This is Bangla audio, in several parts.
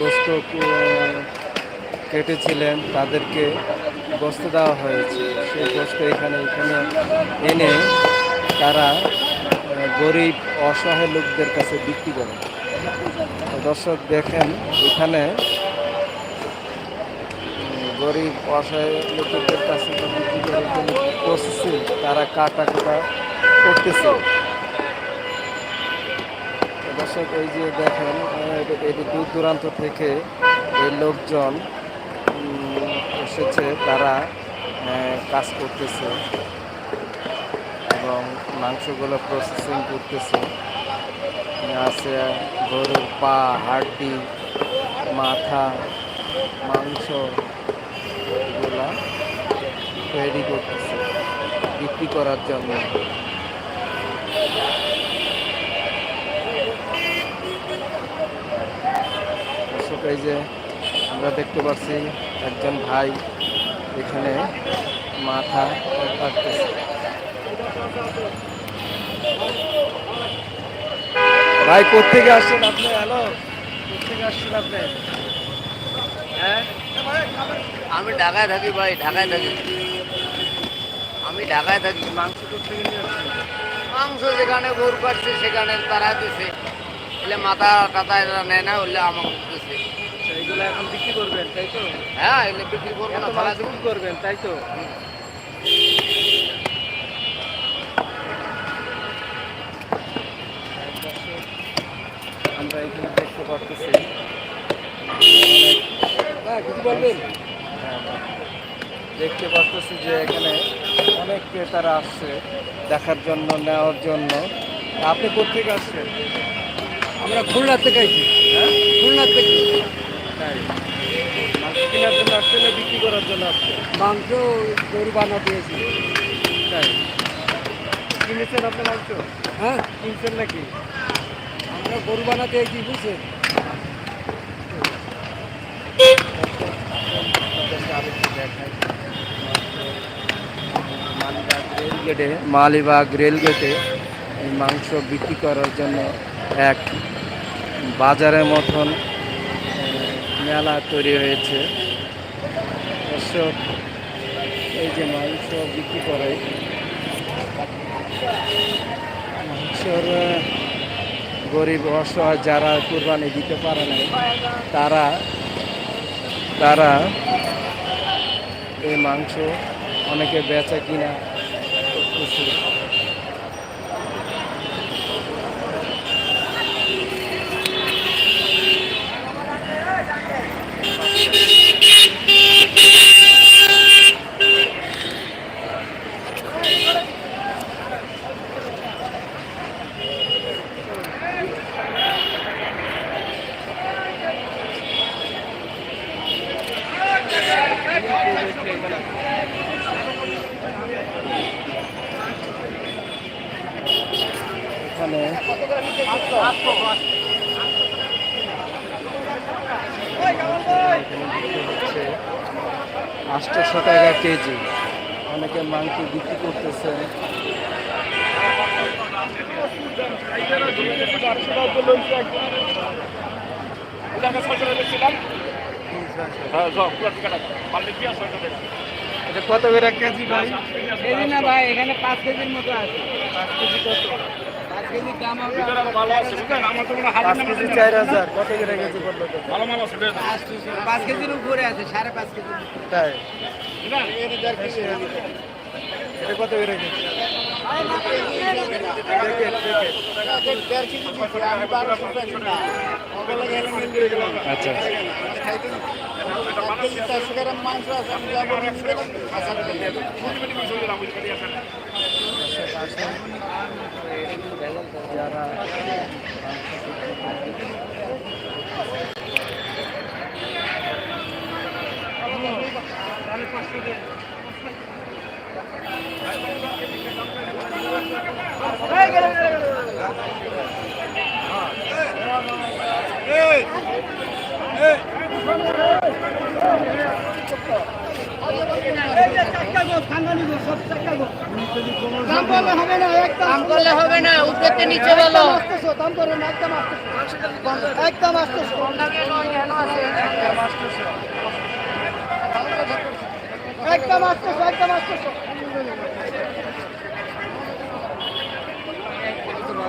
গোস্ত কেটেছিলেন, তাদেরকে গোস্ত দেওয়া হয়েছে। সেই গোস্ত এখানে এখানে এনে তারা গরিব, অসহায় লোকদের কাছে বিক্রি করে। দর্শক দেখেন, এখানে গরিব, অসহায় লোকদের কাছে বিক্রি করে প্রসেসিং, তারা কাটা কাটা করতেছে। দর্শক, এই যে দেখেন এটি দূর দূরান্ত থেকে এই লোকজন এসেছে, তারা কাজ করতেছে এবং মাংসগুলো প্রসেসিং করতেছে। আছে গরুর পা, হাড্ডি, মাথা, মাংস, এগুলা তৈরি করতেছে, বিক্রি করার জন্য। দর্শক এই যে আমরা দেখতে পাচ্ছি একজন ভাই এখানে মাথা কাটতেছে। ভাই কোথেকে আসছেন আপনি? হ্যালো কোথেকে আসছেন আপনি? হ্যাঁ? আমি ঢাকায় থাকি ভাই ঢাকায় থাকি। আমি ঢাকায় থাকি। মাংস কোথেকে নিয়ে মাংস যেখানে গরু কাটছে সেখানে তারা দিছে। এলে মাথা টাথা এরা নেয় না হলে আমাকে আচ্ছা, এগুলো এখন বিক্রি করবেন তাই তো? হ্যাঁ বিক্রি করব না করবেন তাই তো? আমরা এখানে দেখতে পারতেছি। হ্যাঁ কিছু বলবেন? দেখতে পারতেছি যে এখানে অনেক ক্রেতারা আসছে দেখার জন্য নেওয়ার জন্য। আপনি কোথেকে আসছেন? আমরা খুলনা থেকে আইছি। হ্যাঁ খুলনা থেকে। তাই। মাংস কেনার জন্য আসছেন না বিক্রি করার জন্য মাংস গরু বানাতে এসেছি তাই। কিনেছেন আপনি মাংস? হ্যাঁ। কিনছেন নাকি? আমরা গরু বানাতে এসেছি বুঝছেন? রেলগেটে মালিবাগ রেলগেটে মাংস বিক্রি করার জন্য এক বাজারের মতন মেলা তৈরি হয়েছে। দর্শক, এই যে মাংস বিক্রি করে, মাংসর গরিব অসহায় যারা কুরবানি দিতে পারে না তারা তারা এই মাংস অনেকে বেচা কিনা করতেছে। এখানে হচ্ছে আটশোশো টাকা কেজি। অনেকে মাংস বিক্রি করতেছে। কত করে কেজি ভাই? না ভাই এখানে পাঁচ কেজির মতো আছে। পাঁচ কেজি কত? চার হাজার কত করে কেজি করল? পাঁচ কেজির উপরে আছে সাড়ে পাঁচ কেজি তাই এটা কত করে কেজি। আচ্ছা। যারা তাহলে পাঁচশো হবে না উপরে নিচে বলো। দাম করো একদম আসতেছো। একদম আসতেছো। একদম আসতেছো একদম আসতেছো।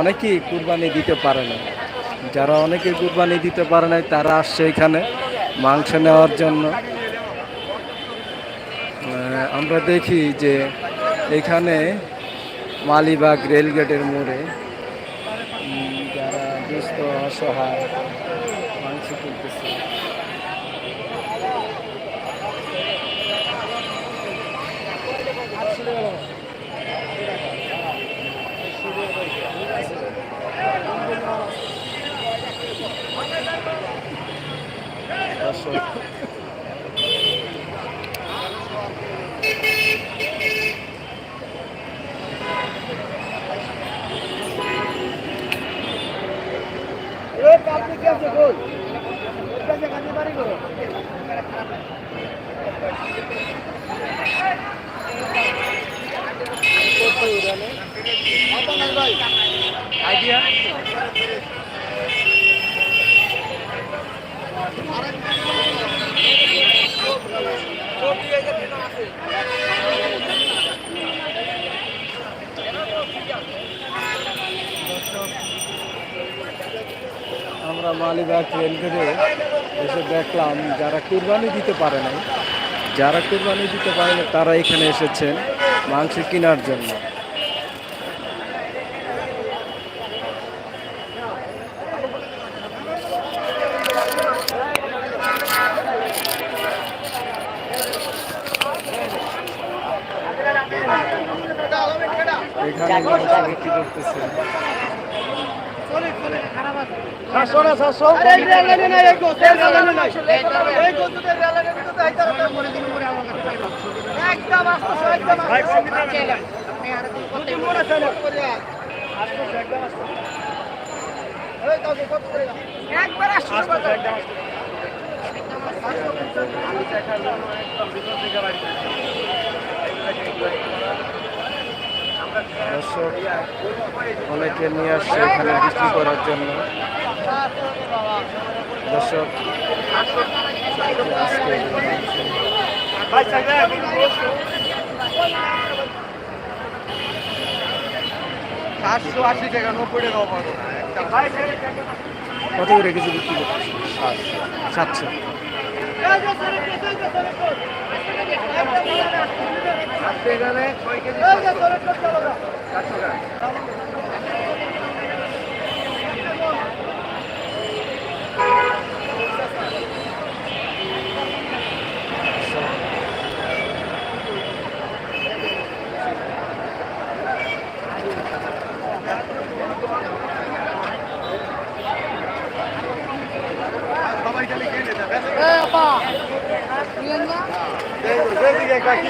অনেকেই কুরবানি দিতে পারে না। যারা অনেকে কুরবানি দিতে পারে না তারা আসছে এখানে মাংস নেওয়ার জন্য। আমরা দেখি যে এখানে মালিবাগ রেলগেটের মোড়ে যারা দুস্থ, অসহায় মাংস কিনতেছে। দর্শক আপনি কি আছে গোল গাড়ি বাড়ি করো আইডিয়া মালিবাগ রেলগেটে এসে দেখলাম যারা কুরবানি দিতে পারে নাই, যারা কুরবানি দিতে পারে না তারা এখানে এসেছেন মাংস কেনার জন্য। এখানে বিক্রি করতেছে। সাতশো না সাতশো একবার একদম দর্শক অনেকে নিয়ে আসছে এখানে বিক্রি করার জন্য। দর্শক সাতশো আশি টাকা নব্বই টাকা পাবো কত করে কেজি বিক্রি করতেছে সাতশো। এখানে ছয় কেজি সবাই খালি কিনে যাবে যেদিকে কাকি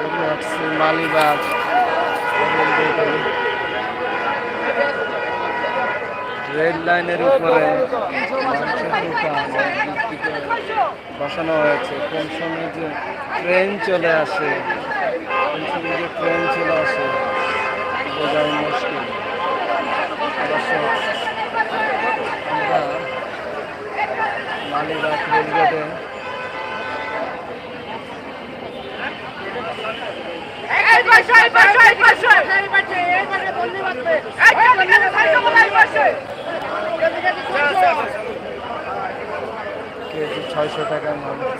চলে আসছি মালিবাগ রেল লাইনের উপরে বসানো হয়েছে। কোন সময় যে ট্রেন চলে আসে, কোন সময় যে ট্রেন চলে আসে, বোঝাই মুশকিল দর্শক, আমরা মালিবাগ রেলগেটে এই পাশে এই পাশে এই পাশে এই পাশে এই পাশে বললি বাঁচবে এই কেজি কেজি ছয়শো বলে এই পাশে কেজি কেজি ছয়শো কেজি ছয়শো টাকার মাংস কেজি কেজি ছয়শো এই পাশে ছয়শো টাকা মাংস কেজি এই পাশে বলে এই পাশে বলে সস্তা লাগাচ্ছে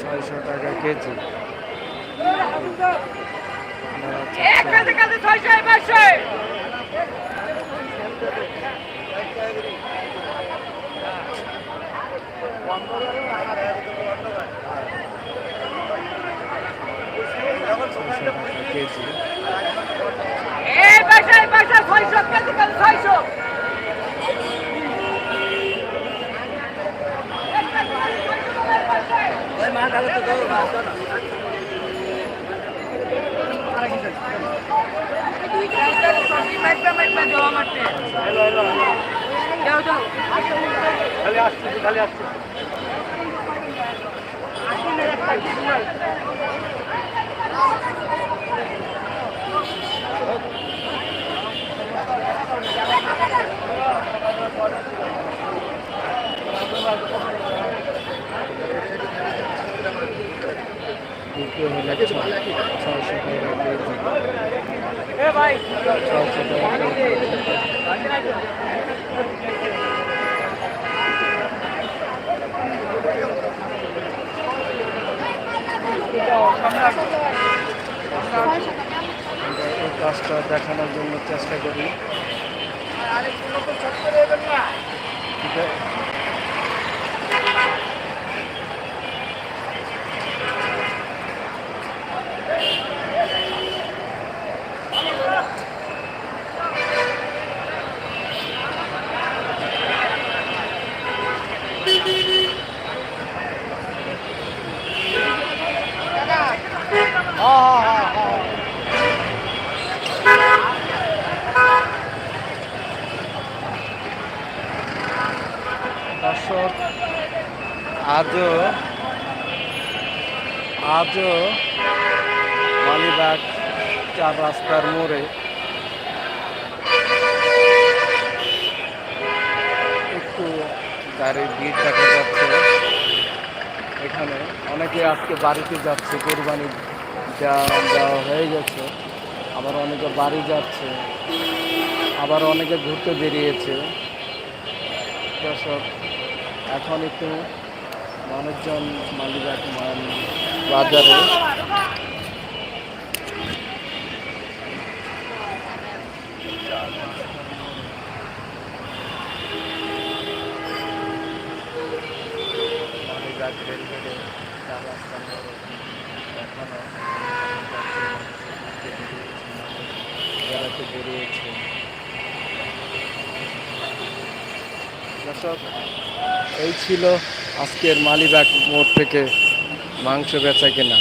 ছয়শো টাকা এক কেজি কেজি ছয়শো এই পাশে ছয়শো টাকা কেজি এই পাশে এই পাশে ছয়শো কেজি কেজি ছয়শো দুটো হলে ছ- ছয়শো টাকা কেজি এ ভাই ছয়শো টাকা কেজি আমরা এই কাজটা দেখানোর জন্য চেষ্টা করি ঠিক আছে? দর্শক আজও আজও মালিবাগ চার রাস্তার মোড়ে একটু গাড়ির ভিড় দেখা যাচ্ছে। এখানে অনেকে আজকে বাড়িতে যাচ্ছে, কোরবানি দেওয়া হয়ে গেছে। আবার অনেকে বাড়ি যাচ্ছে, আবার অনেকে ঘুরতে বেরিয়েছে। দর্শক, এখন একটু মানুষজন মালিবাগ মান বাজারে মালিবাগ রেলগেটে চার রাস্তার মোড়ে এখনও বেড়াতে বেরিয়েছে দর্শক এই ছিল আজকের মালিবাগ মোড় থেকে মাংস বেচা কেনা।